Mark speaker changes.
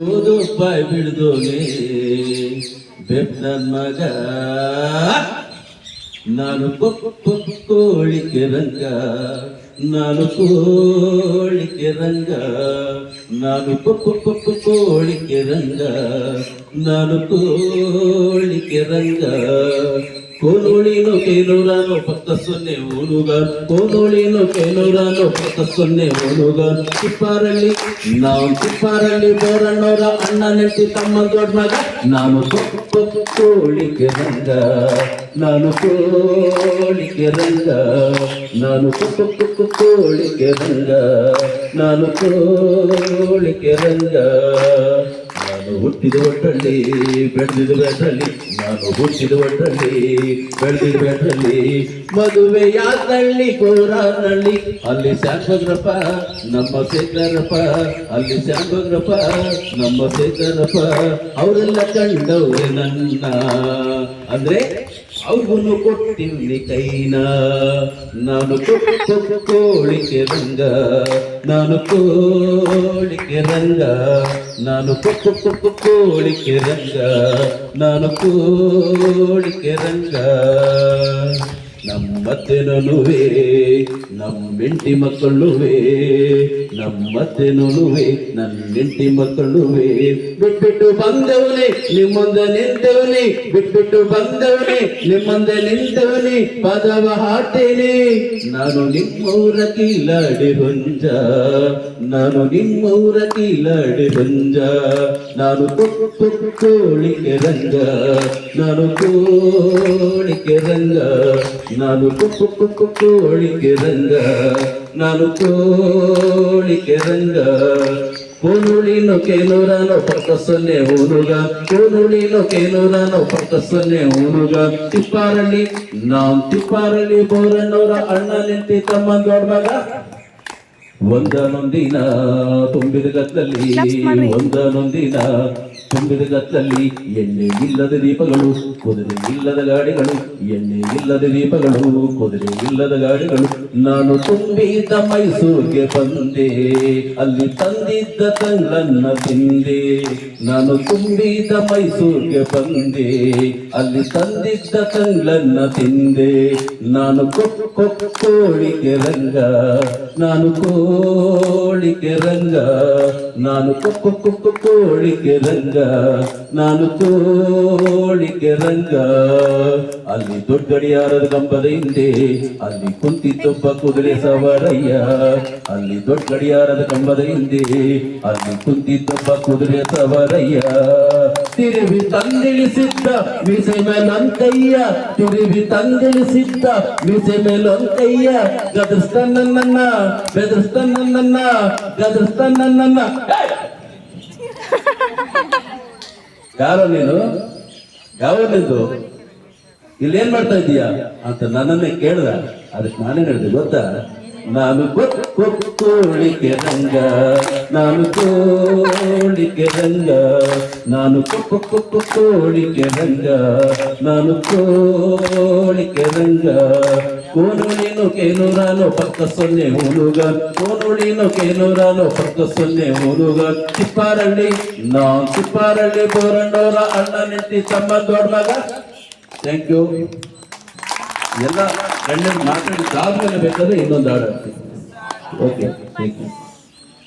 Speaker 1: ಓದು ಬಾಯ್ ಬಿಡ್ದೋನೆ ಬೆಪ್ ನನ್ ಮಗ. ನಾನು ಕೋಳಿಕೆ ರಂಗ. ನಾನು ಕೋಳಿಕೆ ರಂಗ. ನಾನು ಕೋಳಿಕೆ ರಂಗ. ನಾನು ಕೋಳಿಕೆ ರಂಗ. ಕೋನುಳಿನು ಕೇನೂರಾನು ಪತ್ತ ಸೊನ್ನೆ ಓನುಗ ಕೋನುಳಿನು ಕೇನೂರಾನು ಪತ್ತ ಸೊನ್ನೆ ಓನುಗ ತಿಪ್ಪಾರಲ್ಲಿ ನಾವು ತಿಪ್ಪಾರಲ್ಲಿ ಬೋರಣ್ಣವರ ಅಣ್ಣ ನೆಂಟಿ ತಮ್ಮ ದೊಡ್ಡ ಮಗ. ನಾನು ಕೋಳಿಗೆ ರಂಗ. ನಾನು ಕೋಳಿಗೆ ರಂಗ. ನಾನು ಕೋಳಿಗೆ ರಂಗ. ನಾನು ಕೋಳಿಗೆ ರಂಗ. ನಾನು ಹುಟ್ಟಿದ ಒಟ್ಟಲ್ಲಿ ಬೆಳೆದಿದ ಬೆಟ್ಟಲ್ಲಿ ನಾನು ಹುಟ್ಟಿದ ಒಟ್ಟಲ್ಲಿ ಬೆಳೆದಿದ ಬೆಟ್ಟಲ್ಲಿ ಮದುವೆಯಾದಲ್ಲಿ ಕೋರಾನಳ್ಳಿ ಅಲ್ಲಿ ಶಾಂಭದ್ರಪ್ಪ, ನಮ್ಮ ಸೇತರಪ್ಪ, ಅಲ್ಲಿ ಶಾಂಭದ್ರಪ್ಪ, ನಮ್ಮ ಸೇತರಪ್ಪ, ಅವರೆಲ್ಲ ಕಂಡವ್ರೆ ನನ್ನ. ಅಂದ್ರೆ ಅವ್ರಿಗೂ ಕೊಟ್ಟಿಲ್ಲಿ ಕೈನ. ನಾನು ಕೋಳಿಕೆ ರಂಗ. ನಾನು ಕೋಳಿಕೆ ರಂಗ. ನಾನು ಕೋಳಿಕೆ ರಂಗ. ನಾನು ಕೋಳಿಕೆ ರಂಗ. ನಮ್ಮ ನಮ್ಮೆಂಟಿ ಮಕ್ಕಳುವೆ ನಮ್ಮತ್ತೆನುವೆ ನನ್ನೆಂಟಿ ಮಕ್ಕಳುವೆ. ಬಿಟ್ಬಿಟ್ಟು ಬಂದವನೇ, ನಿಮ್ಮಂದ ನಿಂತವನೇ, ಬಿಟ್ಬಿಟ್ಟು ಬಂದವನೇ, ನಿಮ್ಮಂದ ನಿಂತವನೇ, ಪದವ ಹಾಟೇನೆ ನಾನು ನಿಮ್ಮೂರ ಕಿಲಾಡಿ ಹೊಂಜ, ನಾನು ನಿಮ್ಮೂರ ಕಿಲಾಡಿ ಬಂಜ ನಾನು ಕೋಳಿಕೆ ರಂಗ, ನಾನು ಕೋಳಿಕೆ ರಂಗ. ನಾನು ಕೋಳಿಕೆ ರಂಗ. ನಾನು ಕೋಳಿಕೆ ರಂಗ. ಕೋನುಳಿನು ಕೇನೂರನು ಪಕ್ಕ ಸೊನ್ನೆ ಊನುಗ ಕೋನುಳಿನು ಕೇನೂರನು ಪಕ್ಕ ಸೊನ್ನೆ ಊರುಗ ತಿಪ್ಪಾರಳ್ಳಿ ನಾವ್ ತಿಪ್ಪಾರಳ್ಳಿ ಬೋರಣ್ಣವರ ಅಣ್ಣ ನಿಂತಿ ತಮ್ಮ ದೊಡ್ಡ ಒಂದನೊಂದಿನ ತುಂಬಿದ ಗತ್ತಲ್ಲಿ ಒಂದನೊಂದಿನ ತುಂಬಿದ ಗತ್ತಲ್ಲಿ ಎಣ್ಣೆ ಇಲ್ಲದ ದೀಪಗಳು ಕುದುರೆ ಇಲ್ಲದ ಗಾಡಿಗಳು ಎಣ್ಣೆ ಇಲ್ಲದ ದೀಪಗಳು ಕುದುರೆ ಇಲ್ಲದ ಗಾಡಿಗಳು. ನಾನು ತುಂಬಿದ ಮೈಸೂರಿಗೆ ಬಂದೆ ಅಲ್ಲಿ ತಂದಿದ್ದ ತಂಗ್ಳನ್ನ ತಿಂದೆ. ನಾನು ತುಂಬಿದ ಮೈಸೂರಿಗೆ ಬಂದೆ ಅಲ್ಲಿ ತಂದಿದ್ದ ತಂಗ್ಳನ್ನ ತಿಂದೆ. ನಾನು ಕೊಕ್ಕೋಳಿಗೆ ರಂಗ ನಾನು ಕೋಳಿಗೆ ರಂಗ ನಾನು ಕೊಕ್ಕು ಕೊಕ್ಕು ಕೋಳಿಗೆ ರಂಗ ನಾನು ಕೋಳಿಗೆ ರಂಗ ಅಲ್ಲಿ ದೊಡ್ಡ ಗಡಿಯಾರದ ಕಂಬದ ಹಿಂದೆ ಅಲ್ಲಿ ಕುಂತಿದ್ದೊಬ್ಬ ಕುದುರೆ ಸವಾರಯ್ಯ ಅಲ್ಲಿ ದೊಡ್ಡ ಗಡಿಯಾರದ ಕಂಬದ ಹಿಂದೆ ಅಲ್ಲಿ ಕುಂತಿದ್ದೊಬ್ಬ ಕುದುರೆ ಸವಾರಯ್ಯ ತಿರುವಿ ತಂದಿಳಿಸಿದ್ದ ಮೀಸೆ ಮೇಲೊಂತಯ್ಯ ತಿರುವಿ ತಂದಿಳಿಸಿದ್ದ ಮೀಸೆ ಮೇಲೊಂತಯ್ಯ ಗದರ್ಸ್ತಾನ ನನ್ನ ಬೆದರ್ಸ್ತಾನ ನನ್ನ ನನ್ನ ಯಾರೋ ನೀನು? ಯಾವ ನಿಂದು ಇಲ್ಲಿ ಏನ್ ಮಾಡ್ತಾ ಇದೀಯಾ ಅಂತ ನನ್ನನ್ನೇ ಕೇಳ್ದ. ಅದಕ್ಕೆ ನಾನೇ ಹೇಳಿದೆ, ಗೊತ್ತಾ? ನಾನು ಗೊತ್ತು ರಂಗ ನಾನು ಕೋಳಿಕೆ ರಂಗ ನಾನು ಕೊಕ್ಕು ಕೊಕ್ಕು ರಂಗ ನಾನು ಕೋಳಿಕೆ ರಂಗ ಕೋನುಳಿನು ಕೇನೂರಾನು ಪಕ್ಕ ಸೊನ್ನೆ ಹುಡುಗ ಕೋನುಳಿನು ಕೇನೂರಾನು ಪಕ್ಕ ಸೊನ್ನೆ ಹುಡುಗ. ತಿಪ್ಪಾರಳ್ಳಿ ನಾ ತಿಪ್ಪಾರಳ್ಳಿ ಬೋರಣ್ಣವರ ಅಣ್ಣ ನೆಟ್ಟಿ ತಮ್ಮ ದೊಡ್ಡ ಮಗ. ಥ್ಯಾಂಕ್ ಯು ಎಲ್ಲ ಗಣ್ಯರು ಮಾತಾಡಿದ್ದಾದ್ಮೇಲೆ ಬೇಕಾದ್ರೆ ಇನ್ನೊಂದು ಹಾಡು ಓಕೆ ಥ್ಯಾಂಕ್ ಯು